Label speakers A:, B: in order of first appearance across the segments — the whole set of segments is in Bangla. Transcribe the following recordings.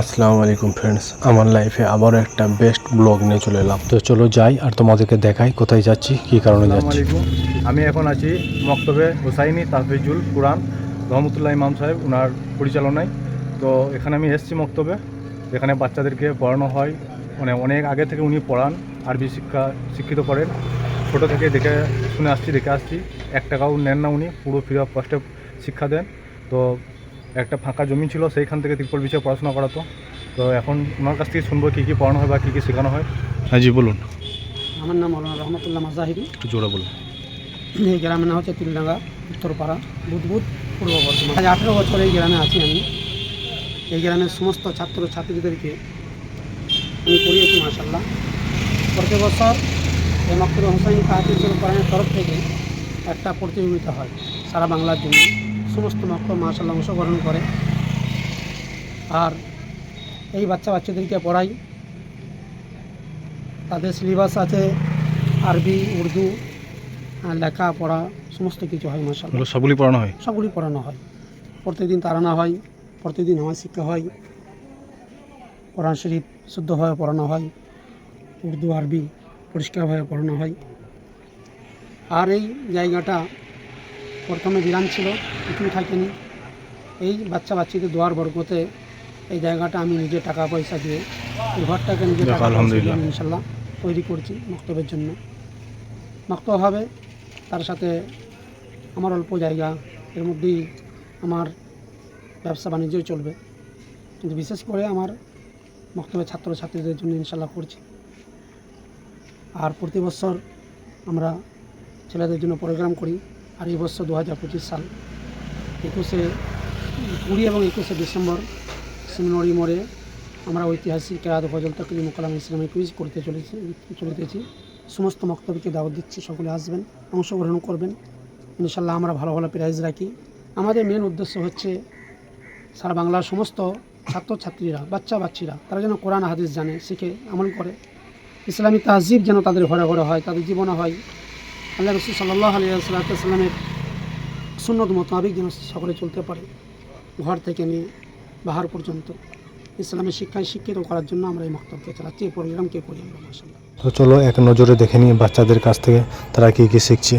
A: আসসালামু আলাইকুম ফ্রেন্ডস আমার লাইফে আবারও একটা বেস্ট ব্লগ নিয়ে চলে এলাম। তো চলো যাই আর তোমাদেরকে দেখাই কোথায় যাচ্ছি কি কারণে যাচ্ছি।
B: আমি এখন আছি মক্তবে হুসাইনি তাহফিজুল কুরআন রহমতুল্লাহ ইমাম সাহেব ওনার পরিচালনায়। তো এখানে আমি এসেছি মক্তবে এখানে বাচ্চাদেরকে পড়ানো হয়। মানে অনেক আগে থেকে উনি পড়ান আরবি শিক্ষা শিক্ষিত করেন। ছোটো থেকে দেখে শুনে আসছি দেখে আসছি। এক টাকাও নেন না উনি পুরো ফ্রি অফ কস্টে শিক্ষা দেন। তো একটা ফাঁকা জমি ছিল সেইখান থেকে ত্রিপল বিষয়ে পড়াশোনা করাতো তো। এখন ওনার কাছ থেকে শুনব কী কী পড়ানো হয় বা কী কী শেখানো হয়। হ্যাঁ জি বলুন।
C: আমার নাম মৌলানা রহমতুল্লাহ মাজাহিরি।
B: একটু জোরে বলুন।
C: এই গ্রামের নাম হচ্ছে তিলডাঙ্গা উত্তরপাড়া বুধবুধ পূর্ব বর্ধমান। আজ আঠেরো বছর এই গ্রামে আছি আমি। এই গ্রামের সমস্ত ছাত্র ছাত্রীদেরকে আমি পড়িয়েছি মাসাল্লাহ প্রত্যেক বছর এই মক্তর হোসাইন কাহাতিজুল কোরআনের তরফ থেকে একটা প্রতিযোগিতা হয় সারা বাংলার জন্য। সমস্ত মক্তব মাসাল্লাহ অংশগ্রহণ করে। আর এই বাচ্চা বাচ্চাদেরকে পড়াই। তাদের সিলেবাস আছে আরবি উর্দু আর লেখা পড়া সমস্ত কিছু হয় মাসাল
B: সবগুলি পড়ানো হয়?
C: সবগুলি পড়ানো হয়। প্রত্যেকদিন তারানা হয় প্রত্যেকদিন আমার শিক্ষা হয়। কোরআন শরীফ শুদ্ধভাবে পড়ানো হয় উর্দু আরবি পরিষ্কারভাবে পড়ানো হয়। আর এই জায়গাটা প্রথমে বিরান ছিল কিছুই থাকেনি। এই বাচ্চা বাচ্চাদের দোয়ার বরকতে এই জায়গাটা আমি নিজে টাকা পয়সা দিয়ে এই ঘরটাকে নিজে টাকা ইনশাল্লাহ তৈরি করছি মক্তবের জন্য। মক্তব হবে তার সাথে আমার অল্প জায়গা এর মধ্যেই আমার ব্যবসা বাণিজ্যই চলবে। কিন্তু বিশেষ করে আমার বক্তব্য ছাত্রছাত্রীদের জন্য ইনশাল্লাহ করছি। আর প্রতি বছর আমরা ছেলেদের জন্য প্রোগ্রাম করি। আর এই বছর, দু হাজার পঁচিশ সাল, একুশে কুড়ি এবং একুশে ডিসেম্বর সিমনরি মোড়ে আমরা ঐতিহাসিক কেরাত ফজল তকরি মোকালাম ইসলামী কুইজ করতে চলেছি, চলিতেছি। সমস্ত বক্তব্যকে দাওয়াত দিচ্ছি, সকলে আসবেন, অংশগ্রহণ করবেন। ইনশাল্লাহ আমরা ভালো ভালো প্রাইজ রাখি। আমাদের মেন উদ্দেশ্য হচ্ছে সারা বাংলার সমস্ত ছাত্রছাত্রীরা বাচ্চা বাচ্চিরা তারা যেন কোরআন, হাদিস জানে, শিখে, আমল করে। ইসলামী তাহজিব যেন তাদের ঘরে ঘরে হয়, তাদের জীবনে হয়। আল্লাহ রসুল সাল্লাহ আলিয়া সাল্লাহামের সুন্নত মোতাবিক যেন সকলে চলতে পারে, ঘর থেকে নিয়ে বাহার পর্যন্ত। ইসলামের শিক্ষায় শিক্ষিত করার জন্য আমরা এই মক্তবকে চালাচ্ছি, এই প্রোগ্রামকে করি
A: তো চলো এক নজরে দেখে নিই বাচ্চাদের কাছ থেকে তারা কী কী শিখছে।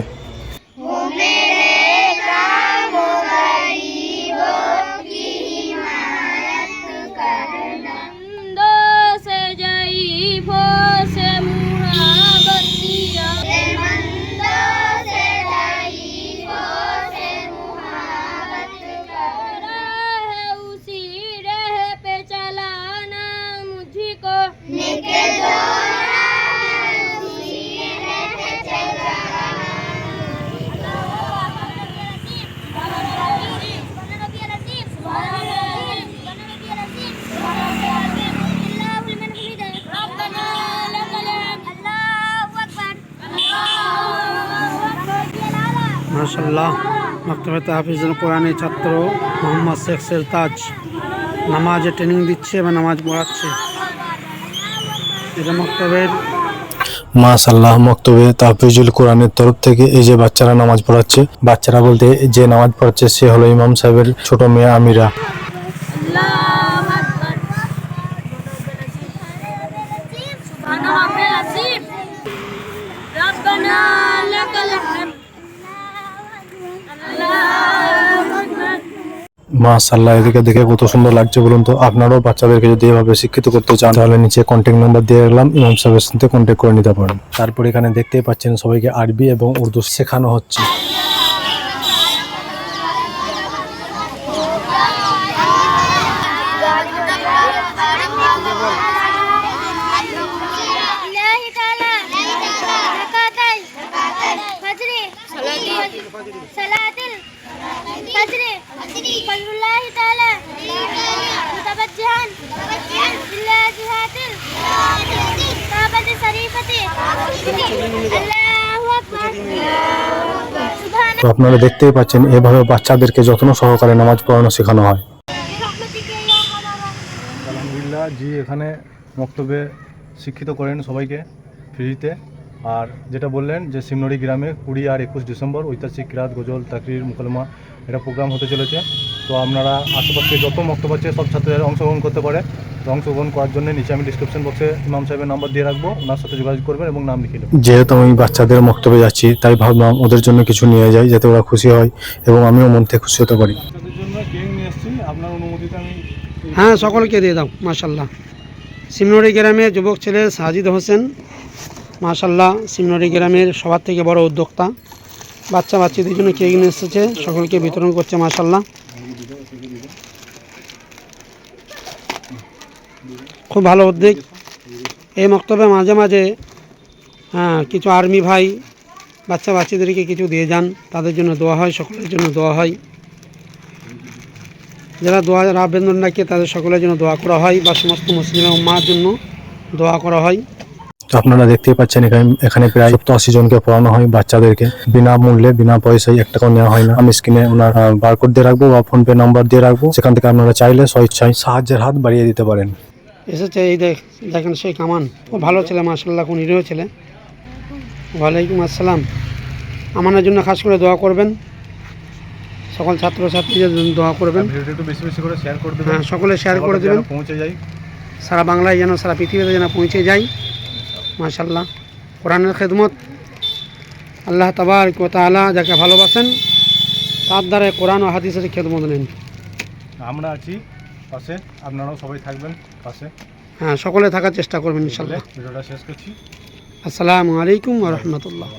C: মাশাল্লাহ মক্তবে তাহফিজুল কোরআনের ছাত্র মোহাম্মদ শেখ সেলতাজ নামাজে ট্রেনিং দিচ্ছে বা নামাজ পড়াচ্ছে। এটা মক্তবের
A: মাশাল্লাহ মক্তবে তাহফিজুল কোরআনের তরফ থেকে এই যে বাচ্চারা নামাজ পড়াচ্ছে, বাচ্চারা বলতে যে নামাজ পড়াচ্ছে সে হলো ইমাম সাহেবের ছোট মেয়ে আমিরা। মাশাল্লাহ এদিকে দেখে কত সুন্দর লাগছে বলুন তো আপনারাও বাচ্চাদেরকে যদি এভাবে শিক্ষিত করতে চান তাহলে নিচে কন্ট্যাক্ট নাম্বার দিয়ে রাখলাম ইমাম সাহেবের সাথে কন্ট্যাক্ট করে নিতে পারেন তারপর এখানে দেখতেই পাচ্ছেন সবাইকে আরবি এবং উর্দু শেখানো হচ্ছে তো আপনারা দেখতেই পাচ্ছেন, এভাবে বাচ্চাদেরকে যত্ন সহকারে নামাজ পড়ানো শেখানো হয়।
B: আলহামদুলিল্লাহ, জি, এখানে মক্তবে শিক্ষিত করেন সবাইকে ফ্রিতে। আর যেটা বললেন যে সিমনড়ি গ্রামে কুড়ি আর একুশ ডিসেম্বর ঐতিহাসিক রাত, গজল, তাকরির মুকলমা এটা প্রোগ্রাম হতে চলেছে। তো আপনারা আশেপাশে যত মক্তব্য আছে সব ছাত্রীরা অংশগ্রহণ করতে পারে। তো অংশগ্রহণ করার জন্য নিচে আমি ডিসক্রিপশন বক্সে ইমাম সাহেবের নাম্বার দিয়ে রাখব। ওনার সাথে যোগাযোগ করবেন এবং নাম লিখে নেবেন।
D: যেহেতু আমি বাচ্চাদের মক্তবে যাচ্ছি তাই ভাবলাম ওদের জন্য কিছু নিয়ে যাই যাতে ওরা খুশি হয় এবং আমিও মন থেকে খুশি হতে পারি।
B: বাচ্চাদের নিয়ে এসেছি। আপনার অনুমতিতে আমি
C: হ্যাঁ সকলকে দিয়ে দাও মাশাল্লাহ সিমনড়ি গ্রামে যুবক ছেলে সাজিদ হোসেন মাশাল্লাহ সিমনড়ি গ্রামের সবার থেকে বড় উদ্যোক্তা। বাচ্চা বাচ্চাদের জন্য কেক নিয়ে এসেছে সকলকে বিতরণ করছে মাশাল্লাহ খুব ভালো উদ্যোগ এই মক্তবে মাঝে মাঝে হ্যাঁ কিছু আর্মি ভাই, বাচ্চা বাচ্চাদেরকে কিছু দিয়ে যান। তাদের জন্য দোয়া হয়, সকলের জন্য দোয়া হয়। যারা দোয়া আবেদন রাখে তাদের সকলের জন্য দোয়া করা হয় বা সমস্ত মুসলিম মার জন্য দোয়া করা হয়।
D: তো আপনারা দেখতেই পাচ্ছেন এখানে এখানে প্রায় সপ্তাহ আশি জনকে পড়ানো হয় বাচ্চাদেরকে। বিনামূল্যে বিনা পয়সায় এক টাকাও নেওয়া হয় না। আমি স্ক্রিনে ওনার বারকোড দিয়ে রাখব বা ফোনপে নাম্বার দিয়ে রাখব। সেখান থেকে আপনারা চাইলে স্বইচ্ছায় সাহায্যের হাত বাড়িয়ে দিতে পারেন।
C: এসেছে এই দেখ দেখেন সেই কামান। খুব ভালো ছেলে মার্শাল্লাহ কোন নিরীহ ছেলে। ওয়ালাইকুম আসসালাম। আমানের জন্য খাস করে দোয়া করবেন। সকল ছাত্রছাত্রীদের জন্য দোয়া করবেন।
B: বেশি বেশি করে শেয়ার করে দেবেন।
C: হ্যাঁ সকলে শেয়ার করে দেবেন।
B: পৌঁছে যাই।
C: সারা বাংলায় যেন সারা পৃথিবীতে যেন পৌঁছে যায় মাশাল্লাহ কোরআনের খেদমত। আল্লাহ তাবার তালা যাকে ভালোবাসেন তার দ্বারা কোরআন ও হাদিসের খেদমত নেন।
B: আমরা আছি পাশে। আপনারাও সবাই থাকবেন পাশে।
C: হ্যাঁ সকলে থাকার চেষ্টা করবেন ইনশাল্লাহ।
B: ভিডিওটা শেষ করছি।
C: আসসালামু আলাইকুম রহমতুল্লাহ।